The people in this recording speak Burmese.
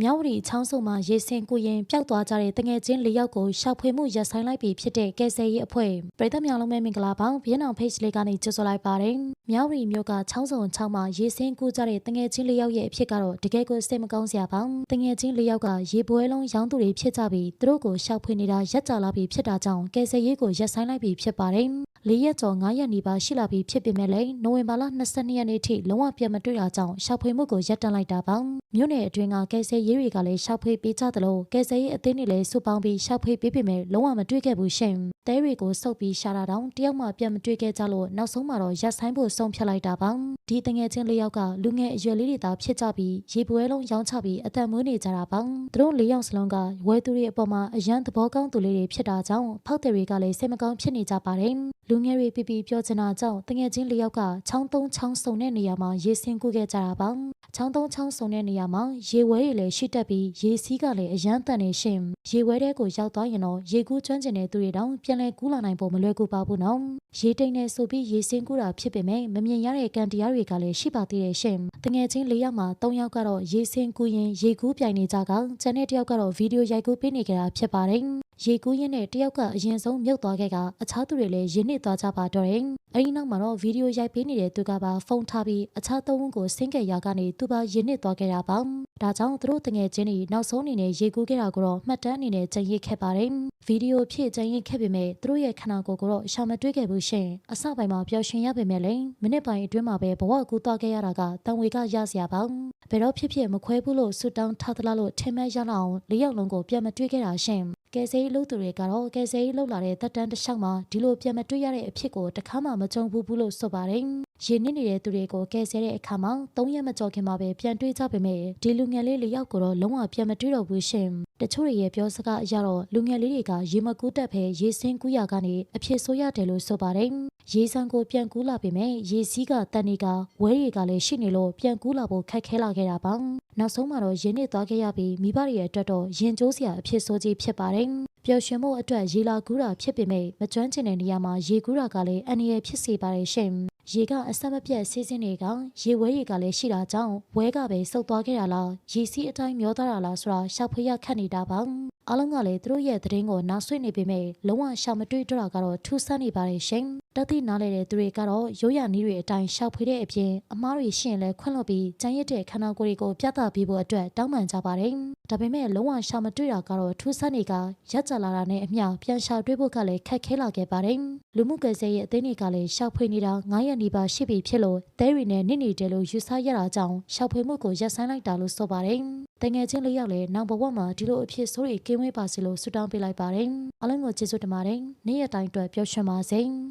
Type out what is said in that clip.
မြောက်ဝတီချောင်းစုံမှာရေစင်ကူရင်ပျောက်သွားကြတဲ့တငယ်ချင်းလေးယောက်ကိုရှောက်ဖွေမှုရပ်ဆိုင်းလိုက်ပြီဖြစ်တဲ့ကယ်ဆယ်ရေးအဖွဲ့ပြည်သက်များလုံးမဲမင်္ဂလာပါဘီယန်အောင် page လေးကနေကြိုဆိုလိုက်ပါတယ်မြောက်ဝတီမြို့ကချောင်းစုံချောင်းမှာရေစင်ကူကြတဲ့တငယ်ချင်းလေးယောက်ရဲ့အဖြစ်ကတော့တကယ်ကိုစိတ်မကောင်းစရာပါတငယ်ချင်းလေးယောက်ကရေပွဲလုံးရောင်းသူတွေဖြစ်ကြပြီးသူတို့ကိုရှောက်ဖွေနေတာရက်ကြလာပြီဖြစ်တာကြောင့်ကယ်ဆယ်ရေးကိုရပ်ဆိုင်းလိုက်ပြီဖြစ်ပါတယ်၄ရက်ကျော်၅ရက်နီးပါးရှိလာပြီဖြစ်ပေမဲ့လည်းနိုဝင်ဘာလ22ရက်နေ့ထိလုံးဝပြန်မတွေ့တာကြောင့်ရှောက်ဖွေမှုကိုရပ်တန့်လိုက်တာပါမြို့နယ်အတွင်းကကယ်ဆယ်ရေးတွေကလည်းရှောက်ဖွေပေးကြသလိုကယ်ဆယ်ရေးအသင်းတွေလည်းစုပေါင်းပြီးရှောက်ဖွေပေးပေမဲ့လုံးဝမတွေ့ခဲ့ဘူးရှင်တဲတွေကိုစုပ်ပြီးရှာတာတောင်တယောက်မှပြန်မတွေ့ခဲ့ကြလို့နောက်ဆုံးမှာတော့ရပ်ဆိုင်းဖို့ဆုံးဖြတ်လိုက်တာပါဒီတငယ်ချင်းလေးယောက်ကလူငယ်အရွယ်လေးတွေသာဖြစ်ကြပြီးရေပွဲလုံးရောင်းချပြီးအသက်မွေးနေကြတာပါသူတို့လေးယောက်စလုံးကဝဲသူတွေအပေါ်မှာအရန်သဘောကောင်းသူလေးတွေဖြစ်တာကြောင့်ဖောက်တယ်တွေကလည်းစိတ်မကောင်းဖြစ်နေကြပါတယ်လူငယ်တွေပြပြပြောချင်တာကြောင့်တငယ်ချင်းလေးယောက်ကချောင်းသုံးချောင်းစုံတဲ့နေရာမှာရေဆင်းကူးခဲ့ကြတာပါချောင်းသုံးချောင်းစုံတဲ့နေရာမှာရေဝဲတွေလည်းရှိတက်ပြီးရေစီးကလည်းအရန်တန်နေရှင်ရေဝဲတဲ့ကိုရောက်သွားရင်တော့ရေကူးကျွမ်းကျင်တဲ့သူတွေတောင်ပြန်လဲကူးလာနိုင်ဖို့မလွယ်ကူပါဘူးနော်ရေတိမ်နဲ့ဆိုပြီးရေဆင်းကူးတာဖြစ်ပေမဲ့မမြင်ရတဲ့ကံတရားတွေကလည်းရှိပါသေးတယ်ရှင်တငယ်ချင်းလေးယောက်မှာ၃ယောက်ကတော့ရေဆင်းကူးရင်ရေကူးပြိုင်နေကြကကျန်တဲ့တစ်ယောက်ကတော့ဗီဒီယိုရိုက်ကူးပေးနေကြတာဖြစ်ပါတယ် ရေကူးရင်းနဲ့တယောက်ကအရင်ဆုံးမြုပ်သွားခဲ့ကအခြားသူတွေလည်းရင်းနှီးသွားကြပါတော့တယ်။အဲဒီနောက်မှာတော့ဗီဒီယိုရိုက်ပေးနေတဲ့သူကပါဖုန်းထားပြီးအခြားသုံးဦးကိုဆင်းခဲ့ရာကနေသူပါရင်းနှီးသွားခဲ့တာပါ။ဒါကြောင့်သူတို့တငယ်ချင်းတွေနောက်ဆုံးအနေနဲ့ရေကူးခဲ့တာကိုတော့မှတ်တမ်းအနေနဲ့ကြံရစ်ခဲ့ပါတယ်။ဗီဒီယိုဖြည့်ကြံရစ်ခဲ့ပေမဲ့သူတို့ရဲ့ခန္ဓာကိုယ်ကိုတော့ရှာမတွေ့ခဲ့ဘူးရှင်။အစပိုင်းမှာပျော်ရွှင်ရပေမဲ့လည်းမိနစ်ပိုင်းအတွင်းမှာပဲဘဝကူးသွားခဲ့ရတာကတန်ဝေကရစရာပါ။ဘယ်တော့ဖြစ်ဖြစ်မခွဲဘူးလို့ဆူတောင်းထားသလားလို့ထင်မှတ်ရလောက်အောင်လေးယောက်လုံးကိုပြန်မတွေ့ခဲ့တာရှင်။ ကယ်ဆယ်ရေးလုပ်သူတွေကတော့ကယ်ဆယ်ရေးလုပ်လာတဲ့တက်တန်းတစ်လျှောက်မှာဒီလိုပြန်မတွေ့ရတဲ့အဖြစ်ကိုတခါမှမကြုံဘူးဘူးလို့ဆိုပါတယ်။ရေနစ်နေတဲ့သူတွေကိုကယ်ဆယ်တဲ့အခါမှာ၃ရက်မကြောခင်မှာပဲပြန်တွေ့ကြပေမဲ့ဒီလူငယ်လေးလေးယောက်ကိုတော့လုံးဝပြန်မတွေ့တော့ဘူးရှင်။တချို့တွေရဲ့ပြောစကားအရတော့လူငယ်လေးတွေကရေမကူးတက်ဖဲရေစင်းကူးရကနေအဖြစ်ဆိုးရတယ်လို့ဆိုပါတယ်။ရေဆန်ကိုပြန်ကူးလာပေမဲ့ရေစီးကတန်နေကဝဲတွေကလည်းရှိနေလို့ပြန်ကူးလာဖို့ခက်ခဲလာခဲ့တာပါ။ နောက်ဆုံးမှာတော့ရင်းနစ်သွားခဲ့ရပြီးမိဘတွေရဲ့အတွက်တော့ရင်ကျိုးစရာအဖြစ်ဆိုးကြီးဖြစ်ပါတယ်။ပျော်ရွှင်မှုအတွက်ရေလာကူးတာဖြစ်ပေမဲ့မကျွမ်းကျင်တဲ့နေရာမှာရေကူးတာကလည်းအန္တရာယ်ဖြစ်စေပါတယ်ရှင်။ရေကအဆက်မပြတ်စီးစင်းတွေကရေဝဲရေကလည်းရှိတာကြောင့်ဝဲကပဲစုပ်သွားခဲ့တာလားရေစီးအတိုင်းမျောသွားတာလားဆိုတာရှောက်ဖွေးရခတ်နေတာပါ။အားလုံးကလည်းသူတို့ရဲ့သတင်းကိုနားဆွေးနေပေမဲ့လုံးဝရှာမတွေ့တော့တာကတော့ထူးဆန်းနေပါတယ်ရှင်။တတိနားလေတဲ့သူတွေကတော့ရိုးရနည်းတွေအတိုင်းရှောက်ဖွေးတဲ့အပြင်အမားတွေရှင်းလဲခွန့်လွတ်ပြီးကြမ်းရစ်တဲ့ခန္ဓာကိုယ်တွေကိုပြသပေးဖို့အတွက်တောင်းပန်ကြပါတယ်။ဒါပေမဲ့လုံးဝရှာမတွေ့တာကတော့ထူးဆန်းနေကရက်ကြလာတာနဲ့အမျှပြန်ရှာတွေ့ဖို့ကလည်းခက်ခဲလာခဲ့ပါတယ်။လူမှုကွယ်ဆဲရဲ့အသင်းတွေကလည်းရှောက်ဖွေးနေတာ9ရက်နီးပါးရှိပြီဖြစ်လို့တဲရီနဲ့နစ်နေတယ်လို့ယူဆရတာကြောင့်ရှောက်ဖွေးမှုကိုရပ်ဆိုင်းလိုက်တာလို့ဆိုပါတယ်။တငယ်ချင်းလေးယောက်လည်းနောက်ဘဝမှာဒီလိုအဖြစ်ဆိုးတွေကင်းဝေးပါစေလို့ဆုတောင်းပေးလိုက်ပါတယ်။အားလုံးကိုကျေးဇူးတင်ပါတယ်။နေ့ရက်တိုင်းအတွက်ပျော်ရွှင်ပါစေ။